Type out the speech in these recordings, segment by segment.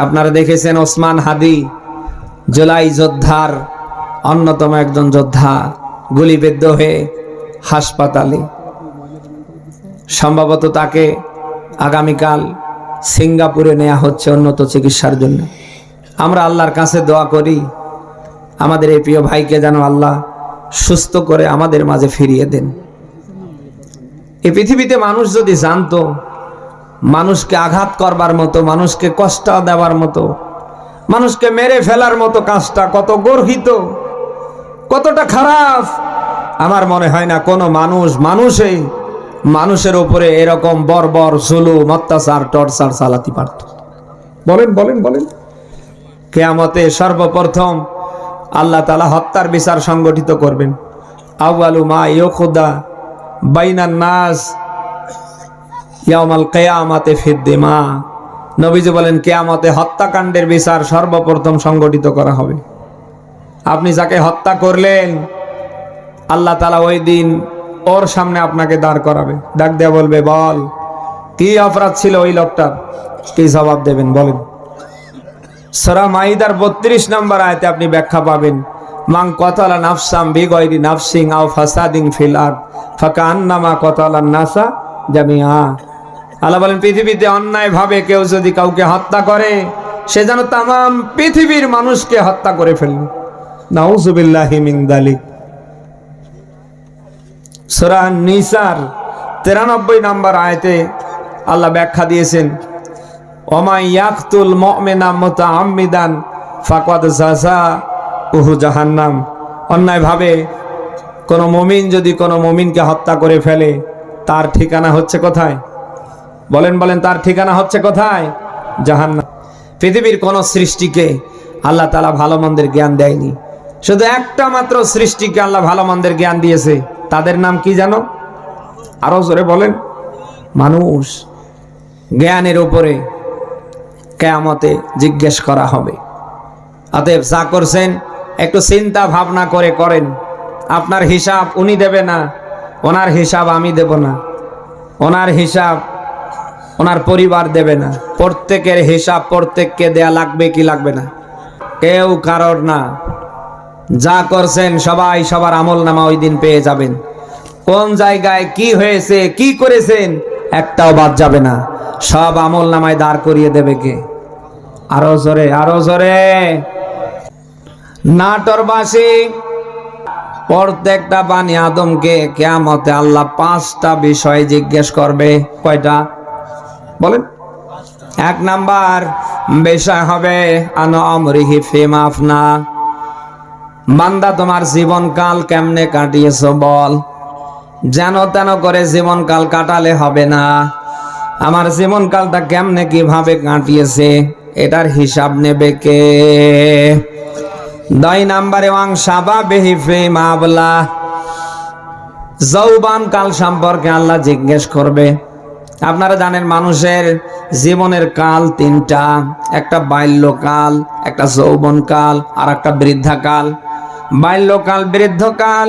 আপনারা দেখেছেন ওসমান হাদি, জুলাই যোদ্ধার অন্যতম একজন যোদ্ধা, গুলিবিদ্ধ হয়ে হাসপাতালে। সম্ভবত তাকে আগামীকাল সিঙ্গাপুরে নেওয়া হচ্ছে উন্নত চিকিৎসার জন্য। আমরা আল্লাহর কাছে দোয়া করি, আমাদের এই প্রিয় ভাইকে যেন আল্লাহ সুস্থ করে আমাদের মাঝে ফিরিয়ে দেন। এই পৃথিবীতে মানুষ যদি জানতো মানুষকে আঘাত করবার মতো, মানুষকে কষ্ট দেওয়ার মতো, মানুষকে মেরে ফেলার মতো কাজটা কত গর্হিত, কতটা খারাপ। আমার মনে হয় না কোনো মানুষ মানুষই মানুষের উপরে এরকম বর্বর, জুলুম, অত্যাচার, টর্চার চালাতে পারত। বলেন বলেন বলেন। কেয়ামতে সর্বপ্রথম আল্লাহ তালা হত্যার বিচার সংগঠিত করবেন। আউয়ালু মা ইয়খুদা বাইনান নাস ইয়ামাল কেয়ামাতে ফিদ্দিমা নবীজি বলেন, কেয়ামতে হত্যাকাণ্ডের বিচার সর্বপ্রথম সংগঠিত করা হবে। আপনি যাকে হত্যা করলেন, আল্লাহ তালা ওই দিন ওর সামনে আপনাকে দাঁড় করাবে। ডাক দেয়া বলবে, বল, কি অপরাধ ছিল ওই লোকটার? কি জবাব দেবেন, বলেন। সরা মাইদার বত্রিশ নম্বর আয়তে আপনি ব্যাখ্যা পাবেন মাং কতালা নাফসাম বিগয়রি নাফসিং আও ফাসাদিং ফিল আর্দ ফাকা আন্নামা কতালা নাসা জামিয়া আল্লাহ বলেন, পৃথিবীতে অন্যায়ভাবে কেউ যদি কাউকে হত্যা করে, সে যেন তাম পৃথিবীর মানুষকে হত্যা করে ফেলল নাউজুবিল্লাহি মিন দালিক। সূরা নিসার 93 নম্বর আয়তে আল্লাহ ব্যাখ্যা দিয়েছেন ওমাই ইয়াকতুল ফাকাদ জাযা উহু জাহান্নাম। অন্যায়ভাবে কোনো মমিন যদি কোনো মমিনকে হত্যা করে ফেলে, তার ঠিকানা হচ্ছে কোথায়? বলেন বলেন, তার ঠিকানা হচ্ছে কোথায়? জাহান্নাম। পৃথিবীর কোন সৃষ্টিকে আল্লাহ তালা ভালো মন্দের জ্ঞান দেয়নি। শুধু একটা মাত্র সৃষ্টিকে আল্লাহ ভালো মন্দের জ্ঞান দিয়েছে। তাদের নাম কি জানো? আরও জোরে বলেন। মানুষ জ্ঞানের উপরে কেয়ামতে জিজ্ঞেস করা হবে। অতএব যা করছেন, একটু চিন্তা ভাবনা করে করেন। আপনার হিসাব উনি দেবে না, ওনার হিসাব আমি দেব না। ওনার হিসাব ওনার পরিবার দেবে না। প্রত্যেকের হিসাব প্রত্যেককে দেয়া লাগবে কি লাগবে না। কেউ কারোর না। যা করছেন সবাই সবার আমল নামা ওই দিন পেয়ে যাবেন। কোন জায়গায় কি হয়েছে, কি করেছেন, একটাও বাদ যাবে না। সব আমল নামায় দাঁড় করিয়ে দেবে কে? আরও জোরে আরও জোরে। নাটরবাসী, প্রত্যেকটা বাণী আদমকে কেয়ামতে আল্লাহ পাঁচটা বিষয় জিজ্ঞেস করবে। কয়টা? বলেন। এক নাম্বার, বিষয় হবে, আনো আমরিহি ফিম আফনা। বান্দা, তোমার জীবনকাল কেমনে কাটিয়েছো বল। যেন তেন করে জীবনকাল কাটালে হবে না। আমার জীবনকালটা কেমনে কীভাবে কাটিয়েছে, এটার হিসাব নেবে কে? দুই নাম্বারে, ওয়াং সাবা বেহি ফিম আবলা যৌবান কাল সম্পর্কে আল্লাহ জিজ্ঞেস করবে। আপনারা জানেন মানুষের জীবনের কাল তিনটা, একটা বাল্যকাল, একটা যৌবনকাল, আর একটা বৃদ্ধাকাল। বাল্যকাল, বৃদ্ধকাল,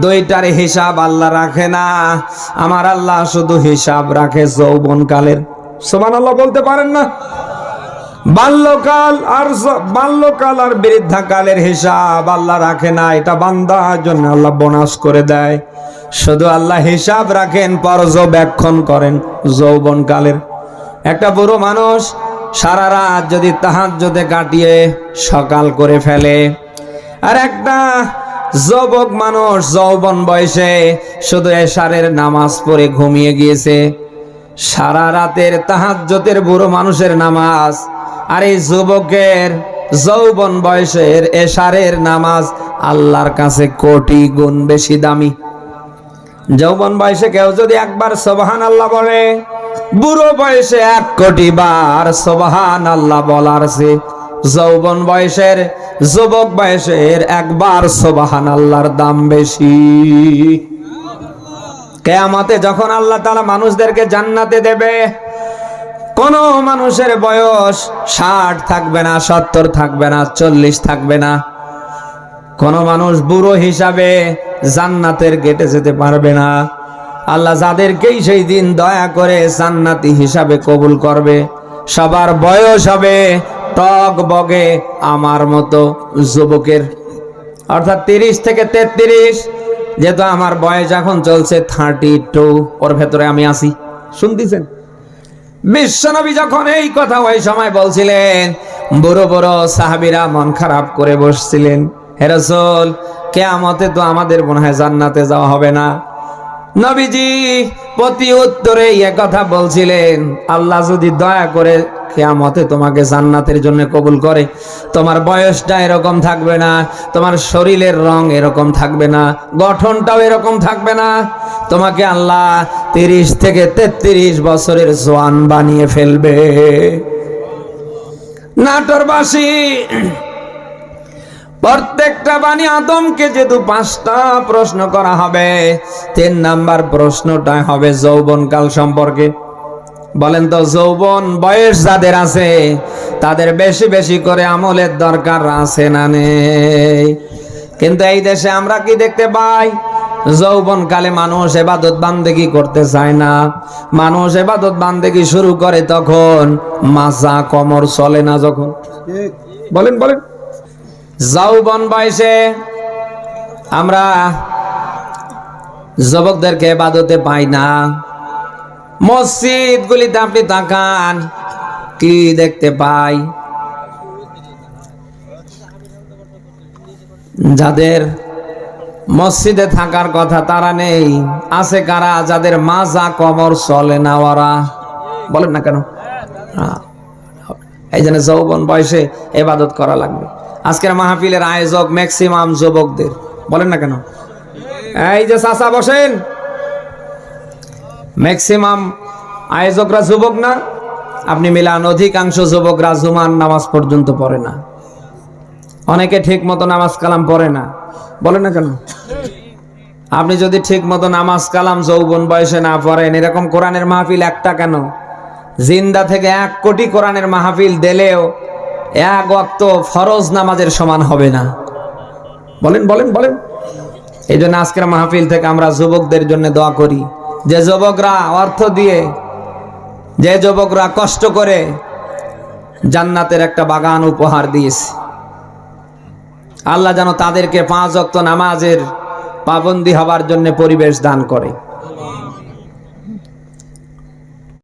দুইটার হিসাব আল্লাহ রাখে না। আমার আল্লাহ শুধু হিসাব রাখে যৌবনকালের। সমান আল্লাহ বলতে পারেন না? বাল্যকাল আর বাল্যকাল আর বৃদ্ধাকালের হিসাব আল্লাহ রাখে না, এটা বান্দার জন্য আল্লাহ বোনাস করে দেয়। শুধু আল্লাহ হিসাব রাখেন, পর্যবেক্ষণ করেন যৌবনকালের। একটা বুড়ো মানুষ সারা রাত যদি তাহার যদি কাটিয়ে সকাল করে ফেলে, আর একটা যুবক মানুষ যৌবন বয়সে শুধু এশারের নামাজ পড়ে ঘুমিয়ে গিয়েছে, সারা রাতের তাহাজ্জতের বুড়ো মানুষের নামাজ আর এই যুবকের যৌবন বয়সের এশারের নামাজ আল্লাহর কাছে কোটি গুণ বেশি দামি। যৌবন বয়সে কেউ যদি একবার সোবাহান আল্লাহ বলে, বুড়ো বয়সে এক কোটি বার সোবাহান আল্লাহ বলার সে যৌবন বয়সের, যুবক বয়সের একবার সোবাহান আল্লাহর দাম বেশি। কেয়ামতে যখন আল্লাহ তালা মানুষদেরকে জান্নাতে দেবে কোন মানুষের বয়স ষাট থাকবে না, সত্তর থাকবে না, চল্লিশ থাকবে না। কোন মানুষ বুড়ো হিসাবে জান্নাতের গেটে যেতে পারবে না। আল্লাহ যাদেরকেই সেই দিন দয়া করে জান্নাতি হিসাবে কবুল করবে। সবার বয়স হবে টক বগে আমার মতো যুবকের। অর্থাৎ তিরিশ থেকে তেত্রিশ, যেহেতু আমার বয়স এখন চলছে থার্টি টু, ওর ভেতরে আমি আসি শুনতেছেন? বিশ্বনবী যখন এই কথা ওই সময় বলছিলেন, বড় বড় সাহাবিরা মন খারাপ করে বসছিলেন। হেরসল কেয়ামতে তো আমাদের মনে হয় জান্নাতে যাওয়া হবে না। নবীজি প্রতি উত্তরে এ কথা বলছিলেন, আল্লাহ যদি দয়া করে কেয়ামতে তোমাকে জান্নাতের জন্য কবুল করে। তোমার বয়সটা এরকম থাকবে না, তোমার শরীরের রং এরকম থাকবে না, গঠনটাও এরকম থাকবে না। তোমাকে আল্লাহ তিরিশ থেকে তেত্রিশ বছরের জোয়ান বানিয়ে ফেলবে। নাটোরবাসী, প্রত্যেকটা বাণী আদমকে যেহেতু পাঁচটা প্রশ্ন করা হবে, তিন নাম্বার প্রশ্নটা হবে যৌবনকাল সম্পর্কে। বলেন তো, যৌবন বয়স যাদের আছে, তাদের বেশি বেশি করে আমলের দরকার আছে না নেই। কিন্তু এই দেশে আমরা কি দেখতে পাই? যৌবন কালে মানুষ এবাদত বান্দেগি করতে চায় না। মানুষ এবাদত বান্দেগি শুরু করে তখন মাসা কমর চলে না যখন? বলেন বলেন। যৌবন বয়সে আমরা যুবকদেরকে এবাদতে পাই না। মসজিদ গুলিতে আপনি তাকান। কি দেখতে পাই? যাদের মসজিদে থাকার কথা তারা নেই। আছে কারা? যাদের মাজা কমর চলে না ওরা। বলেন না কেন। এই জন্য যৌবন বয়সে এবাদত করা লাগবে। আজকের মাহফিলের আয়োজক ম্যাক্সিমাম যুবকদের। বলেন না কেন? এই যে চাচা বসেন। ম্যাক্সিমাম আয়োজকরা যুবক না, আপনি মিলান অধিকাংশ যুবকরা জুমান নামাজ পর্যন্ত পড়ে না। অনেকে ঠিক মতো নামাজ কালাম পড়ে না। বলেন না কেন? আপনি যদি ঠিক মতো নামাজ কালাম যৌবন বয়সে না পড়েন, এরকম কোরআনের মাহফিল একটা কেন? জিন্দা থেকে এক কোটি কোরআনের মাহফিল দিলেও এক অক্ত ফরজ নামাজের সমান হবে না। বলেন বলেন বলেন। এই জন্য আজকের মাহফিল থেকে আমরা যুবকদের জন্য দোয়া করি। যে যুবকরা অর্থ দিয়ে, যে যুবকরা কষ্ট করে জান্নাতের একটা বাগান উপহার দিয়েছে। আল্লাহ যেন তাদেরকে পাঁচ অক্ত নামাজের পাবন্দি হবার জন্য পরিবেশ দান করে।